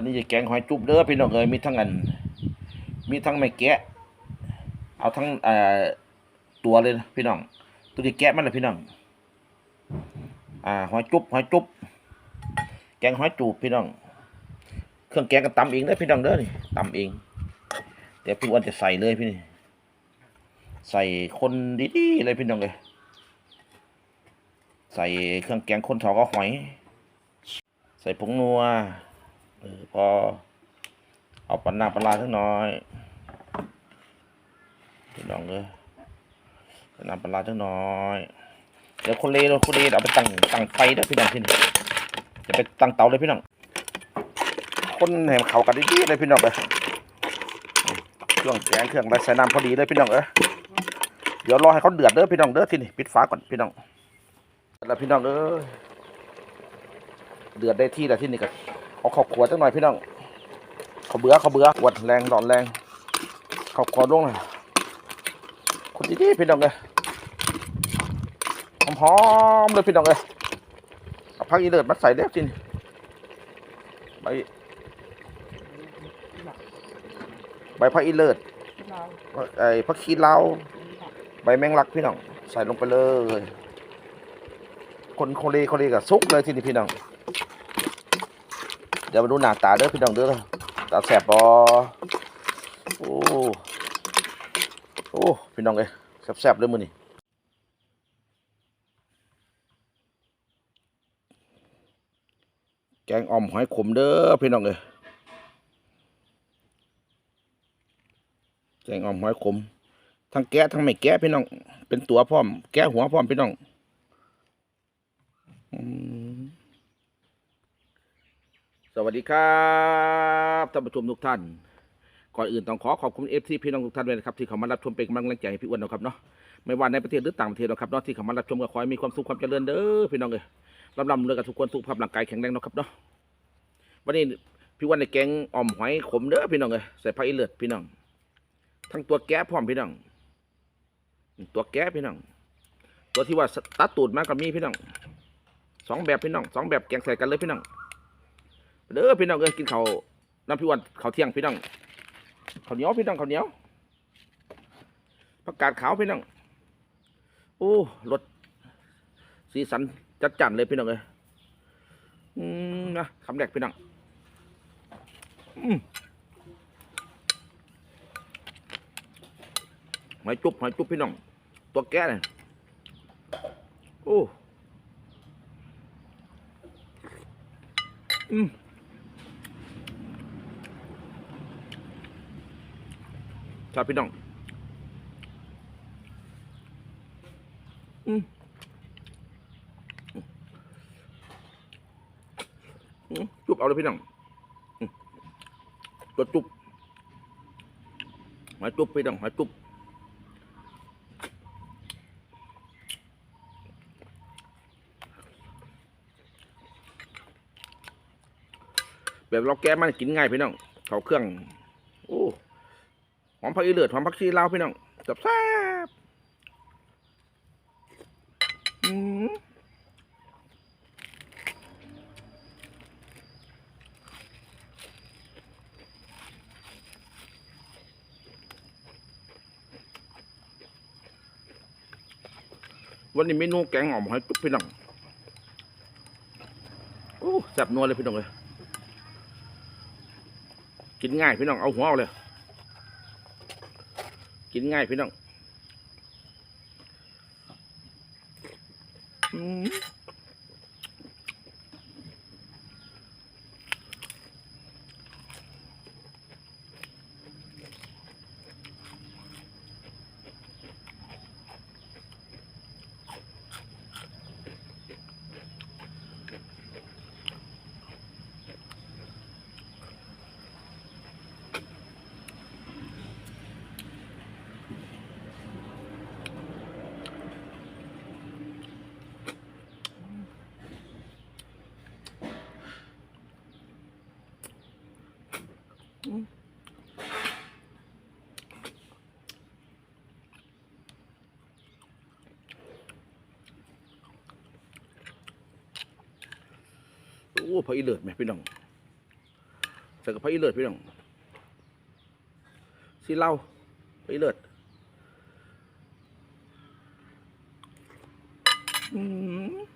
วันนี้จะแกงหอยจุบเด้อพี่น้องเอ้ยมีทั้งอัน มีทั้งไม่แกะ เอาทั้งเอ่อตัวเลยนะพี่น้อง ตัวที่แกะมันเลยพี่น้อง อ่าหอยจุบหอยจุบแกงหอยจูบพี่น้อง เครื่องแกงก็ตำเองเด้พี่น้องเด้อนี่ตำเองเดี๋ยวพี่อ้วันจะใส่เลยพี่นี่ใส่คนดีๆเลยพี่น้องเลยใส่เครื่องแกงคนทอก็หอย ใส่ผงนัว เออพอ เอาปลาหน้าปลาร้าสักหน่อยพี่น้องเลยปลาหน้าปลาร้าสักหน่อย เดี๋ยวคนเลเราคนเลเอาไปตั้งตั้งไฟเด้พี่น้องที่นี่จะไปตั้งเตาเลยพี่น้อง คนให้มันเขากันดีๆเลยพี่น้องเลยเครื่องแกงเครื่องอะไรใส่น้ำพอดีเลยพี่น้องเอ้ยเดี๋ยวรอให้เขาเดือดเด้อพี่น้องเด้อที่นี่ปิดฝาก่อนพี่น้องแล้วพี่น้องเอ้ยเดือดได้ที่แล้วที่นี่ก็ เอาข้าวขวดสักหน่อยพี่น้องขาเบื่อขาเบื่อปวดแรงร้อนแรงเขาคอลงเลยคนดีๆพี่น้องเลยหอมๆเลยพี่น้องเลยเอาผักอีเลิศมาใส่เด็กจินใบใบผักอีเลิศไอ้ผักชีลาใบแมงลักพี่น้อง ใส่ลงไปเลย คนโคเลโคเลกับซุกเลยทีนี้พี่น้อง เดี๋ยวมาดูหน้าตาเด้อพี่น้องเด้อตาแสบบอโอ้โอ้พี่น้องเอ้ยแสบๆเลยมือนี่แกงอ่อมหอยขมเด้อพี่น้องเอ้ยแกงอ่อมหอยขมทั้งแกะทั้งไม่แกะพี่น้อง เป็นตัวพร้อม แกะหัวพร้อมพี่น้องอืม สวัสดีครับท่านผู้ชมทุกท่าน ก่อนอื่นต้องขอขอบคุณเอฟซีพี่น้องทุกท่านด้วยนะครับที่เข้ามารับชมเป็นกำลังใจให้พี่อ้วนนะครับเนาะไม่ว่าในประเทศหรือต่างประเทศนะครับเนาะที่เข้ามารับชมก็ขอให้มีความสุขความเจริญเด้อพี่น้องเลยลำลำเรือกับทุกคนสุขภาพร่างกายแข็งแรงนะครับเนาะวันนี้พี่อ้วนในแกงอ่อมหอยขมเด้อพี่น้องเลยใส่ผักอีเลือดพี่น้อง ทั้งตัวแก้พร้อมพี่น้อง ตัวแก้พี่น้อง ตัวที่ว่าตัดตูดมากับมีพี่น้องสองแบบพี่น้องสองแบบแกงใส่กันเลยพี่น้อง เด้อพี่น้องเอ้ยกินข้าวน้ำพี่วันข้าวเที่ยงพี่น้องข้าวเหนียวพี่น้องข้าวเหนียวผักกาดขาวพี่น้องโอ้รสสีสันจัดจันเลยพี่น้องเอ้ยอืมนะคำแรกพี่น้องอืมหอยจุบหอยจุบพี่น้อง ตัวแก่เลยโอ้อืม ครับพี่น้องอืมอืมจุบเอาเลยพี่น้องอืมตัวจุบมาจุบพี่น้องมาจุบแบบเราแก้มันกินง่ายพี่น้องเขาเครื่อง โอ้ หอมผักอีเลือดหอมผักชีลาวพี่น้องจับแซ่บวันนี้เมนูแกงอ่อมหอยจุ๊บพี่น้องโอ้แซ่บนัวเลยพี่น้องเลย กินง่ายพี่น้องเอาหัวเอาเลย กินง่ายพี่น้องอืมโอ้พออีเลิศไหมพี่น้องใส่กับพระอิเลิศพี่น้องสีเหล้าพระอิเลิศอืม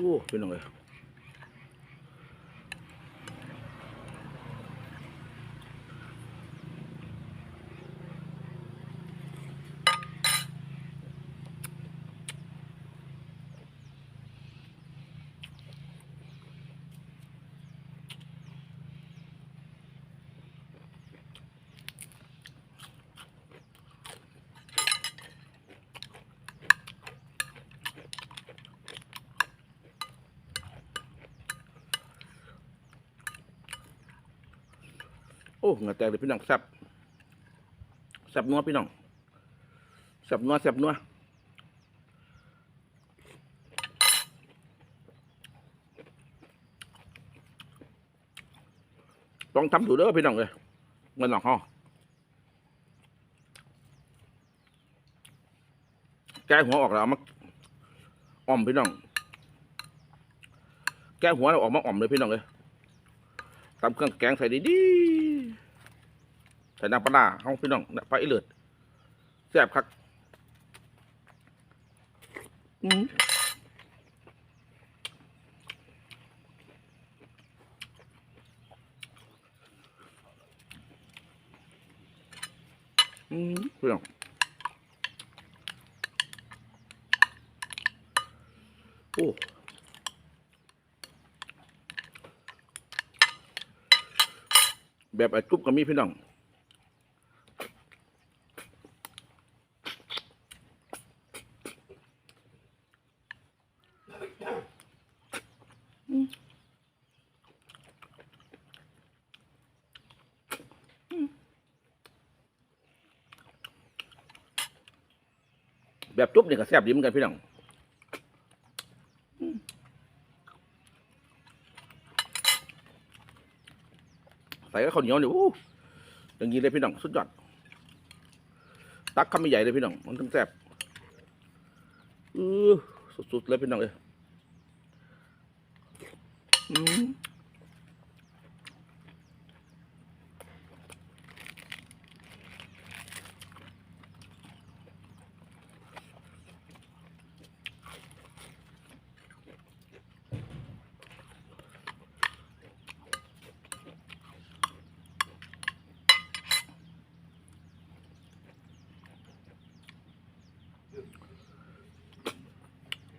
โอ้ พี่น้องเอ้ย อ้เหงาแตกเลยพี่น้องแซบแซบนัวพี่น้องแซบนัวแซบนัวต้องทำถูเด้อพี่น้องเลยเงินหลอกห้อแก้หัวออกแล้วมาอ่อมพี่น้อง แก้หัวเราออกมาอ่อมเลยพี่น้องเลย ตำเครื่องแกงใส่ดีๆใส่น้ำปลาร้าห้องพี่น้องปลาอีเลือดแซ่บคักอืมอืมพี่น้องโอ้ แบบไอ้กรุ๊บก็มีพี่น้องแบบจุ๊บนี่ก็แซ่บดีเหมือนกันพี่น้อง ใส่กับข้าวเหนียวเนี่ยโอ้อย่างนี้เลยพี่น้องสุดยอด ตักคำไม่ใหญ่เลยพี่น้อง มันทั้งแซ่บเออสุดๆเลยพี่น้องเลยอืม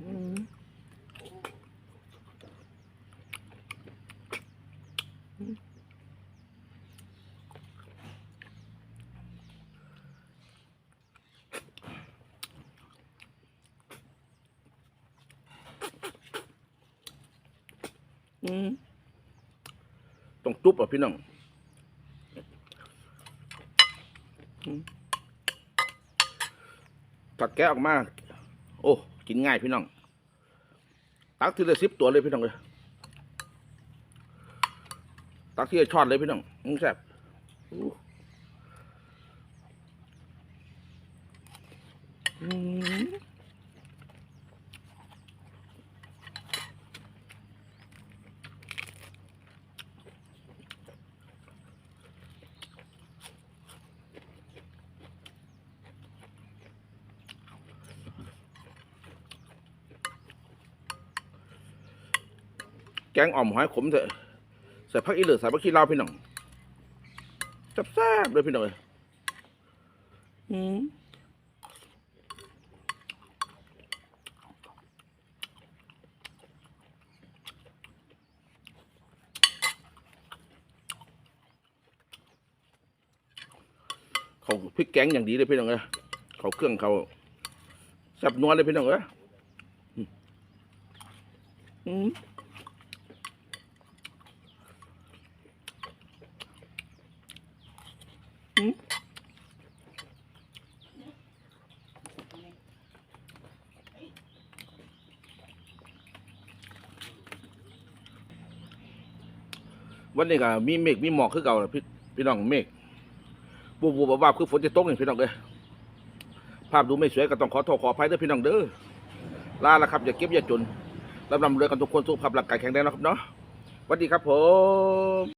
อืม อืมต้องจุ๊บอะพี่น้องอืมตัดแกะออกมา โอ้ กินง่ายพี่น้อง ตักทีละสิบตัวเลยพี่น้องเลยตักทีละช้อนเลยพี่น้องมึงแซ่บอืม งอ่อมหอยขมเถอะใส่ผักอีเหลือใส่ผักขี้เหล้าพี่น้องแซ่บๆเลยพี่น้องเลยอืมเขาพริกแกงอย่างดีเลยพี่น้องเลยเขาเครื่องเขาแซ่บนัวเลยพี่น้องเอ้ยอืม วันนี้ก็มีเมฆมีหมอกคือเก่าล่ะพี่พี่น้องเมฆบูบูบวาคือฝนจะตกนี่พี่น้องเลยภาพดูไม่สวยก็ต้องขอโทษขออภัยด้วยพี่น้องเด้อลาละครับอย่าเก็บอย่าจนรับลำเรือกันทุกคนสุขภาพร่างกายแข็งแรงนะครับเนาะสวัสดีครับผม